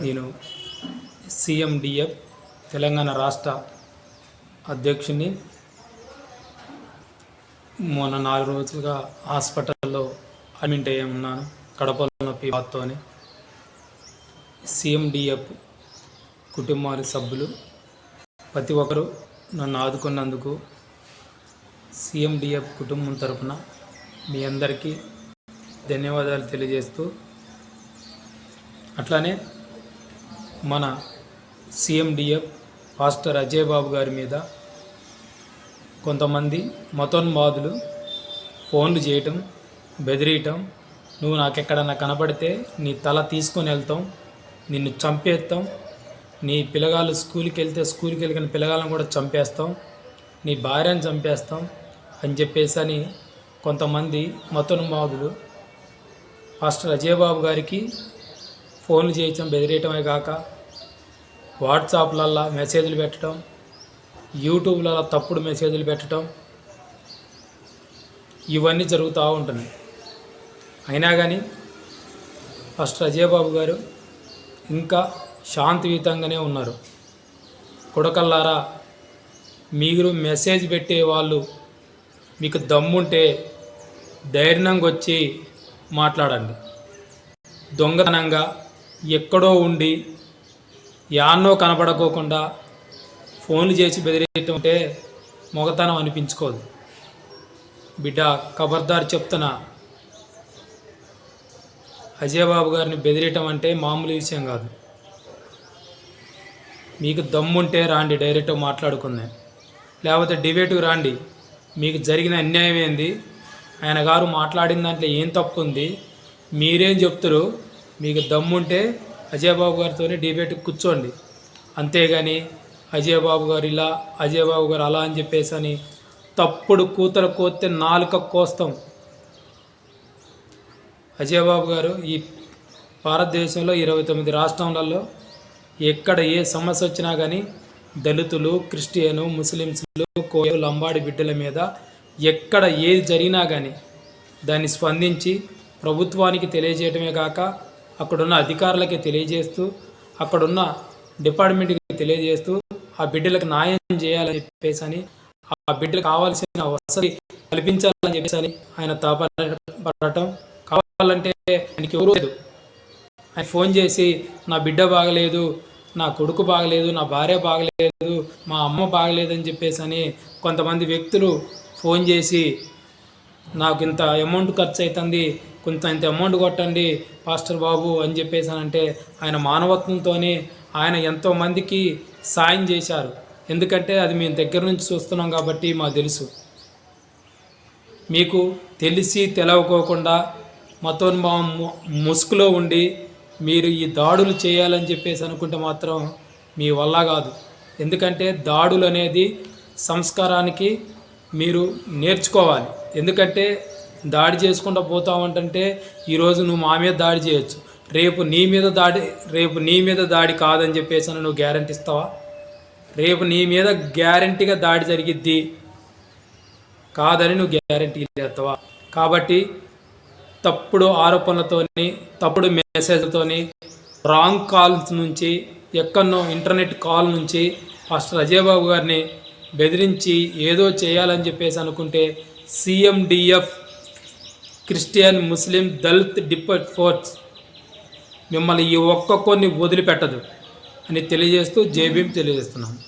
నేను సిఎండిఎఫ్ తెలంగాణ రాష్ట్ర అధ్యక్షుని మొన్న నాలుగు రోజులుగా హాస్పిటల్లో అడ్మిట్ అయ్యి ఉన్నాను. కడపలో నొప్పి బాధతోని సిఎండిఎఫ్ కుటుంబాల సభ్యులు ప్రతి ఒక్కరూ నన్ను ఆదుకున్నందుకు సిఎండిఎఫ్ కుటుంబం తరపున మీ అందరికీ ధన్యవాదాలు తెలియజేస్తూ అట్లానే మన సీఎండిఎఫ్ పాస్టర్ అజయ్ బాబు గారి మీద కొంతమంది మతోన్మాదులు ఫోన్లు చేయటం బెదిరియటం నువ్వు నాకెక్కడన్నా కనపడితే నీ తల తీసుకొని వెళ్తాం నిన్ను చంపేస్తాం నీ పిల్లగాళ్ళు స్కూల్కి వెళ్తే స్కూల్కి వెళ్ళిన పిల్లగాళ్ళని కూడా చంపేస్తాం నీ భార్యను చంపేస్తాం అని చెప్పేసి అని కొంతమంది మతోన్మాదులు పాస్టర్ అజయ్ బాబు గారికి ఫోన్లు చేయటం బెదిరేయటమే కాక వాట్సాప్లల్లో మెసేజ్లు పెట్టడం యూట్యూబ్లలో తప్పుడు మెసేజ్లు పెట్టడం ఇవన్నీ జరుగుతూ ఉంటున్నాయి. అయినా కానీ ఫస్ట్ అజయబాబు గారు ఇంకా శాంతియుతంగానే ఉన్నారు. కొడకల్లారా మీరు మెసేజ్ పెట్టే వాళ్ళు మీకు దమ్ముంటే ధైర్యంగా వచ్చి మాట్లాడండి. దొంగతనంగా ఎక్కడో ఉండి యాన్నో కనపడకోకుండా ఫోన్లు చేసి బెదిరేయటం అంటే మొగతనం అనిపించుకోదు. బిడ్డ ఖబర్దారు చెప్తున్నా అజయ్ బాబు గారిని బెదిరేయటం అంటే మామూలు విషయం కాదు. మీకు దమ్ముంటే రాండి డైరెక్ట్గా మాట్లాడుకుందాం. లేకపోతే డిబేట్కి రాండి మీకు జరిగిన అన్యాయం ఏంది? ఆయన గారు మాట్లాడిన దాంట్లో ఏం తప్పు ఉంది మీరేం చెప్తారు? మీకు దమ్ముంటే అజయబాబు గారితోనే డిబేట్ కూర్చోండి. అంతేగాని అజయ్ బాబు గారు ఇలా అజయ్ బాబు గారు అలా అని చెప్పేసి అని తప్పుడు కూతలు కోస్తే నాలుక కోస్తాం. అజయబాబు గారు ఈ భారతదేశంలో ఇరవై తొమ్మిది రాష్ట్రాలలో ఎక్కడ ఏ సమస్య వచ్చినా కానీ దళితులు క్రిస్టియను ముస్లిమ్స్లు కోయలు లంబాడి బిడ్డల మీద ఎక్కడ ఏది జరిగినా కానీ దాన్ని స్పందించి ప్రభుత్వానికి తెలియజేయటమే కాక అక్కడున్న అధికారులకి తెలియజేస్తూ అక్కడున్న డిపార్ట్మెంట్కి తెలియజేస్తూ ఆ బిడ్డలకు న్యాయం చేయాలని చెప్పేసి అని ఆ బిడ్డలకు కావాల్సిన వసతి కల్పించాలని చెప్పేసి ఆయన తాపడటం కావాలంటే ఆయనకి ఎవరు లేదు. ఆయన ఫోన్ చేసి నా బిడ్డ బాగలేదు నా కొడుకు బాగలేదు నా భార్య బాగలేదు మా అమ్మ బాగలేదని చెప్పేసి అని కొంతమంది వ్యక్తులు ఫోన్ చేసి నాకు ఇంత అమౌంట్ ఖర్చు అవుతుంది కొంత ఇంత అమౌంట్ కొట్టండి పాస్టర్ బాబు అని చెప్పేసి అని అంటే ఆయన మానవత్వంతోనే ఆయన ఎంతోమందికి సాయం చేశారు. ఎందుకంటే అది మేము దగ్గర నుంచి చూస్తున్నాం కాబట్టి మాకు తెలుసు. మీకు తెలిసి తెలవకోకుండా మతోన్భావం ము- ముసుగులో ఉండి మీరు ఈ దాడులు చేయాలని చెప్పేసి అనుకుంటే మాత్రం మీ వల్ల కాదు. ఎందుకంటే దాడులు అనేది సంస్కారానికి మీరు నేర్చుకోవాలి. ఎందుకంటే దాడి చేసుకుంటూ పోతావు అంటే ఈరోజు నువ్వు మా మీద దాడి చేయొచ్చు. రేపు నీ మీద దాడి రేపు నీ మీద దాడి కాదని చెప్పేసి అని నువ్వు గ్యారంటీ ఇస్తావా? రేపు నీ మీద గ్యారంటీగా దాడి జరిగిద్ది. కాదని నువ్వు గ్యారంటీ చేస్తావా కాబట్టి తప్పుడు ఆరోపణలతోని తప్పుడు మెసేజ్లతోని రాంగ్ కాల్స్ నుంచి ఎక్కడనో ఇంటర్నెట్ కాల్ నుంచి ఫస్ట్ అజయ్ బాబు గారిని బెదిరించి ఏదో చేయాలని చెప్పేసి అనుకుంటే సిఎండిఎఫ్ క్రిస్టియన్ ముస్లిం దళిత్ డిపట్ ఫోర్స్ మిమ్మల్ని ఈ ఒక్కొక్కరిని వదిలిపెట్టదు అని తెలియజేస్తూ జేబీఎం తెలియజేస్తున్నాను